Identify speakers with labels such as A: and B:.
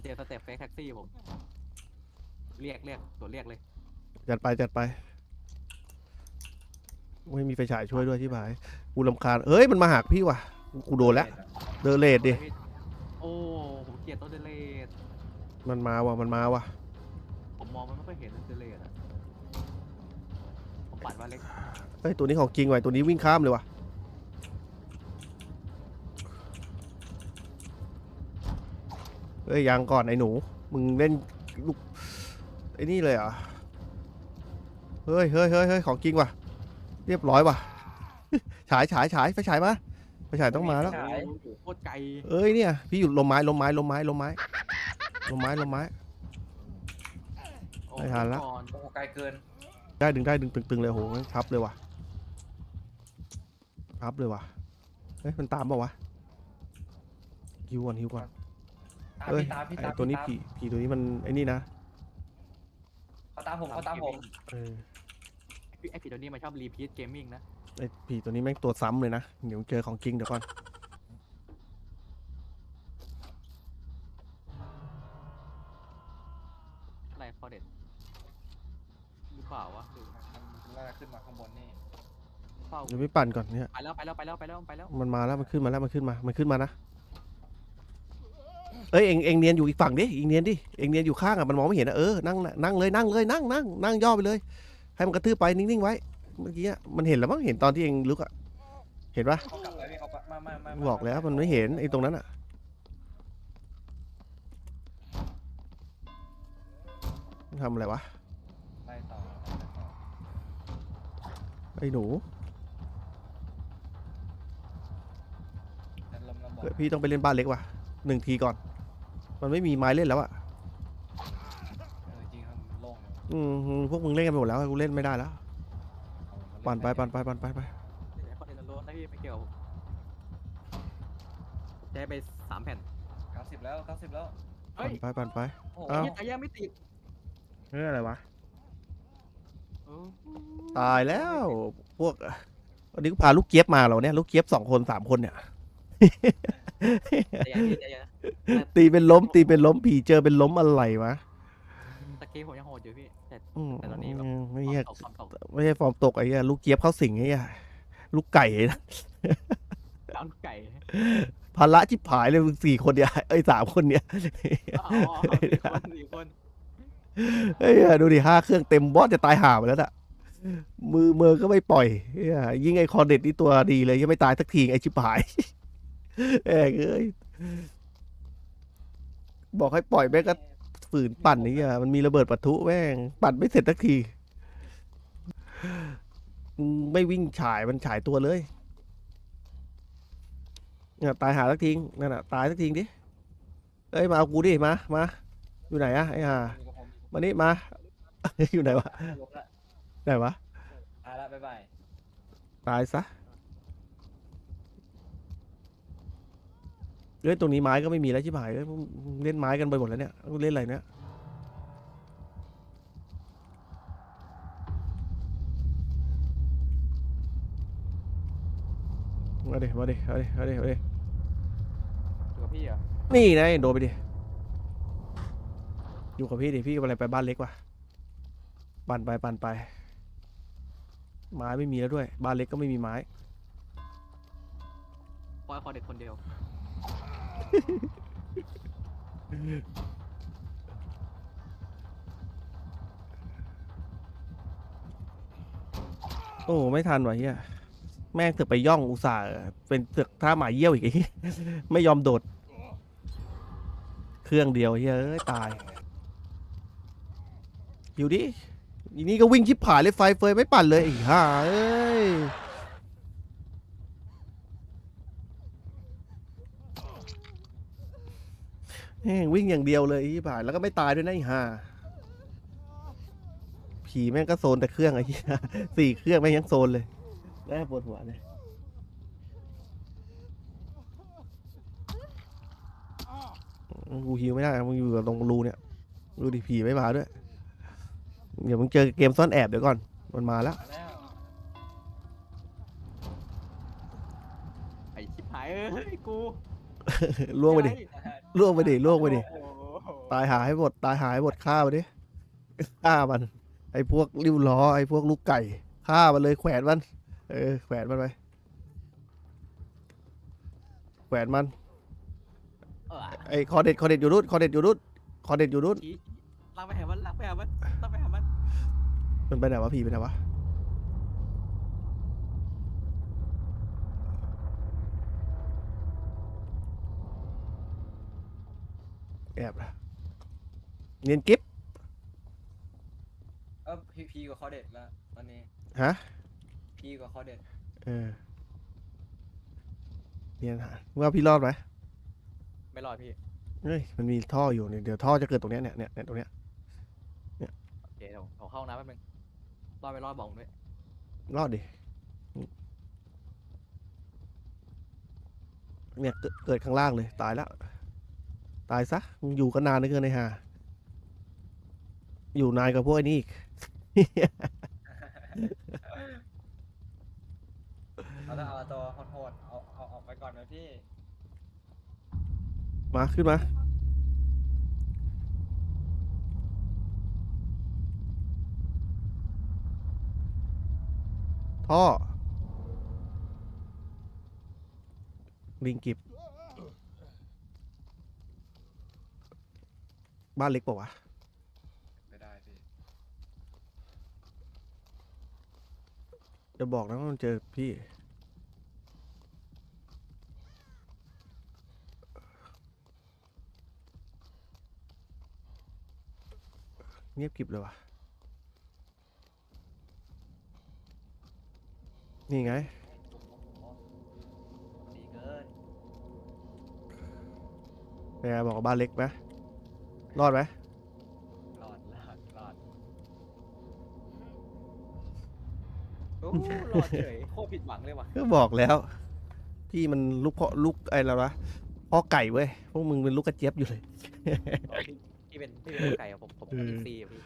A: มันเจอสเต็ปเฟกแท็กซี่ผม เรียกเรียกตัวเรียกเลย
B: จัดไปจัดไปไม่มีไฟฉายช่วยด้วยที่หายกูลำคาญเฮ้ยมันมาหักพี่ว่ะกูโดนแล้วเดอเลดดิ
A: โอ้ผมเกลียดตัวเดเลส
B: มันมาว่ะมันมาว่ะ
A: ผมมองมันไม่ค่อยเห็นเดเลสอะผมปัดว่าเล็ก
B: เฮ้ยตัวนี้ของจริงว่ะตัวนี้วิ่งข้ามเลยว่ะ เฮ้ยยังก่อนไอ้หนู มึงเล่นลูกไอ้นี่เลยเหรอ เฮ้ยเฮ้ยเฮ้ยเฮ้ยของจริงว่ะ เรียบร้อยว่ะ ฉายฉายฉายไฟฉายมาไฟฉายต้องมาแล้ว
A: โอ้โหโคตรไกล
B: เอ้ยเนี่ย พี่อยู่ลมไม้ลมไม้ลมไม้ลมไม้ลมไม้ลมไม้
A: โอ้
B: ไม่ทันละ
A: ก่อน
C: โอ้โหไกลเกิน
B: ได้ดึงได้ดึงตึงๆเลยโหงั้นทับเลยว่ะทับเลยว่ะเฮ้ยมันตามเปล่าวะฮิวก่อนฮิวก่อน
C: ตาม
B: เอ้ย
C: พี่ตามพี่
B: ไอ
C: ตาม
B: ตัวนี้
C: พี่
B: ผีผีตัวนี้มันไอ้นี่นะ
C: เขาตามผมเขาตามผม
B: เออ
A: ไอผีตัวนี้มันชอบรีพีทเกมมิ่งนะ
B: ไอผีตัวนี้แม่งตัวซ้ำเลยนะเดี๋ยวเจอของจริงเดี๋ยวก่อน
A: อะไรคอเด็ดหรือเปล่าวะดู
C: มันน่าจะขึ้นมาข้างบนนี่
A: เฝ้า
B: เดี๋ยวไม่ปั่นก่อนเนี่ย
A: ไปแล้วไปแล้วไปแล้วไปแล้วไปแล้ว
B: มันมาแล้วมันขึ้นมาแล้วมันขึ้นมา มันขึ้นมานะ เอ้ยเอ็งเอ็งเนียนอยู่อีกฝั่งดิเอ็งเนียนดิเอ็งเนียนอยู่ข้างอะมันมองไม่เห็นอะเออนั่งนั่งเลยนั่งเลยนั่งนั่งนั่งย่อไปเลย ให้มันกระทืบไปนิ่งๆไว้เมื่อกี้อะมันเห็นแล้วมั้งเห็นตอนที่เอ็งลุกอะเห็นปะ
C: เขากลับไปพี่เขากลับมามามามา
B: บอกแล้วมันไม่เห็นไอ้ตรงนั้นอะมันทำอะไรวะ
C: ไปต่อ
B: ไอ้หนู
C: เดินลมลำบาก
B: เฮ้ยพี่ต้องไปเล่นบ้านเล็กว่ะหนึ่งทีก่อน มันไม่มีไม้เล่นแล้วอะ
C: เออจริงครับโล่งเลย
B: อืมพวกมึงเล่นกันไปหมดแล้วกูเล่นไม่ได้แล้ว
C: เอา
B: ปั่นไปปั่นไปปั่นไปไป
A: เดี๋ยวคอนเทนต์โลนนะพี่ไม่เกี่ยวใช้ไปสามแผ่น
C: เก้าสิบแล้วเก้าสิบแล้ว
A: เฮ้ย
B: ปั่นไปปั่นไป
C: โอ้โห
B: เอ้า
A: ยังแต่ยังไม่ติด
B: เฮ้ยอะไรวะ
A: เออ
B: ตายแล้ว พวกวันนี้กูพาลูกเจี๊ยบมาเหราเนี่ยลูกเจี๊ยบสองคนสามคนเนี่ย
A: ใจเย็นพี่ใจเย็นนะ
B: ตีเป็นล้ม ตีเป็นล้มผีเจอเป็นล้มอะไรวะ
A: ตะกี้ผมยังโหดอยู่พี่แต่
B: อืม
A: แต่ตอนนี้แบบ
B: ไม่ใช่
A: ตกความตก
B: ไม่ใช่ฟอร์มตกไอ้เหี้ยลูกเจี๊ยบเข้าสิงไอ้เหี้ยลูกไก่นะ
A: กลางไก่
B: ภาระจิบหายเลยมึงสี่คนเนี่ยไอ้ยสามคนเนี่ย
A: อ๋อสี่คนสี่คน
B: เฮ้ยดูดิห้าเครื่องเต็มบอสจะตายห่าไปแล้วน่ะมือมือก็ไม่ปล่อยเหี้ยยิ่งไอ้คอเด็ดนี่ตัวดีเลยยังไม่ตายสักทีไอ้ชิบหายเอ้ยเอ้ย บอกให้ปล่อยแม่งก็ฝืนปั่นนี่อะมันมีระเบิดปะทุแม่งปั่นไม่เสร็จสักทีมึงไม่วิ่งฉายมันฉายตัวเลยเนี่ยตายหาสักทีนั่นน่ะตายสักทีดิเอ้ยมาเอากูดิมามาอยู่ไหนอะไอ้ห่า
C: อยู่กับผม
B: มานี่มา อยู่ไหนวะ
C: ลบละ
B: ไหนวะ
C: อะละบ๊ายบาย
B: ตายซะ เล่นตรงนี้ไม้ก็ไม่มีแล้วชิบหายเลยเล่นไม้กันไปหมดแล้วเนี่ยเล่นอะไรเนี่ยมาดิมาดิมาดิมาดิมาดิ
A: อยู่กับพี่เหรอ
B: นี่นะโดนไปดิอยู่กับพี่ดิพี่อะไรไปบ้านเล็กว่ะปั่นไปปั่นไป ไม้ไม่มีแล้วด้วย บ้านเล็กก็ไม่มีไม้
A: ปล่อยคอเด็ดคนเดียว
B: โอ้ ไม่ทันว่ะเฮียแม่งเสือกไปย่องอุตส่าห์เป็นเสือกท่าหมาเยี่ยวอีกไอ้เหี้ยไม่ยอมโดด เครื่องเดียวเฮ้ยเอ้ยตาย อยู่ดิอีนี่ก็วิ่งชิบผายเลยไฟเฟยไม่ปั่นเลยไอ้ห่าเอ้ย แม่งวิ่งอย่างเดียวเลยไอ้ผ่านแล้วก็ไม่ตายด้วยนะไอ้ห่าผีแม่งก็โซนแต่เครื่องไอ้เหี้ยสี่เครื่องแม่งยังโซนเลยน่าปวดหัวเลยกูฮิวไม่ได้มึงอยู่กับตรงรูเนี่ยดูดิผีไม่มาด้วย เดี๋ยวมึงเจอเกมซ่อนแอบเดี๋ยวก่อน มันมาแล้ว
C: มาแล้ว
A: ไอ้ชิบหายเอ้ยกู
B: ล่วงไปดิ ล่วงไปดิล่วงไปดิ
A: โอ้โห
B: ตายหาให้หมด ตายหาให้หมดฆ่ามันดิฆ่ามัน ไอ้พวกริ้วล้อ ไอ้พวกลูกไก่ฆ่ามันเลยแขวนมัน เออ แขวนมันไปแขวนมัน
A: เออ
B: ไอ้คอเด็ดคอเด็ดอยู่นู่นคอเด็ดอยู่นู่นคอเด็ดอยู่นู่น
A: ชี้ลากไปหามันลากไปหามันลากไปหามัน
B: มันไปไหนวะพี่ไปไหนวะ แอบละเนียนกิฟ
C: เออพีพีกับคอเด็ดแล้วตอนนี้
B: ฮะ
C: พีกับคอเด็ด
B: เออ เนียนหามึงว่าพี่รอดไหม
A: ไม่รอดพี่
B: เฮ้ย มันมีท่ออยู่เนี่ยเดี๋ยวท่อจะเกิดตรงเนี้ยเนี่ยเนี่ยเนี่ยตรงเนี้ย
A: โอเคเดี๋ยวผมเข้าห้องน้ำแป๊บนึงรอดไม่รอดบอกผมด้วย
B: รอดดิ เนี่ยเกิดเกิดข้างล่างเลย ตายแล้ว ตายซะมึงอยู่กันนานเหลือเกินไอ้ห่าอยู่นานกับพวกไอ้นี่อีก
C: เราต้องเอาตัวโหดๆเอาเอาออกไปก่อนนะพี่
B: มาขึ้นมา ท่อ ลิงกิบ บ้านเล็กป่าวะ
C: ไม่ได้พี่
B: จะบอกนะว่ามันเจอพี่ เงียบกริบเลยวะนี่ไง
C: โอ้ดีเกิน
B: แม่บอกว่าบ้านเล็กไหม รอดไหม
C: รอดรอดรอด
A: โอ้รอดเฉยโคตรผิดหวังเลยว่ะ
B: ก็บอกแล้ว พี่มันลูกพ่อลูกไอ้แล้ววะพ่อไก่เว้ยพวกมึงเป็นลูกกระเจี๊ยบอยู่เลย
A: อ๋อพี่พี่เป็นพี่เป็นลูกไก่อะผมผม
B: เออ
A: อินซีอะพี่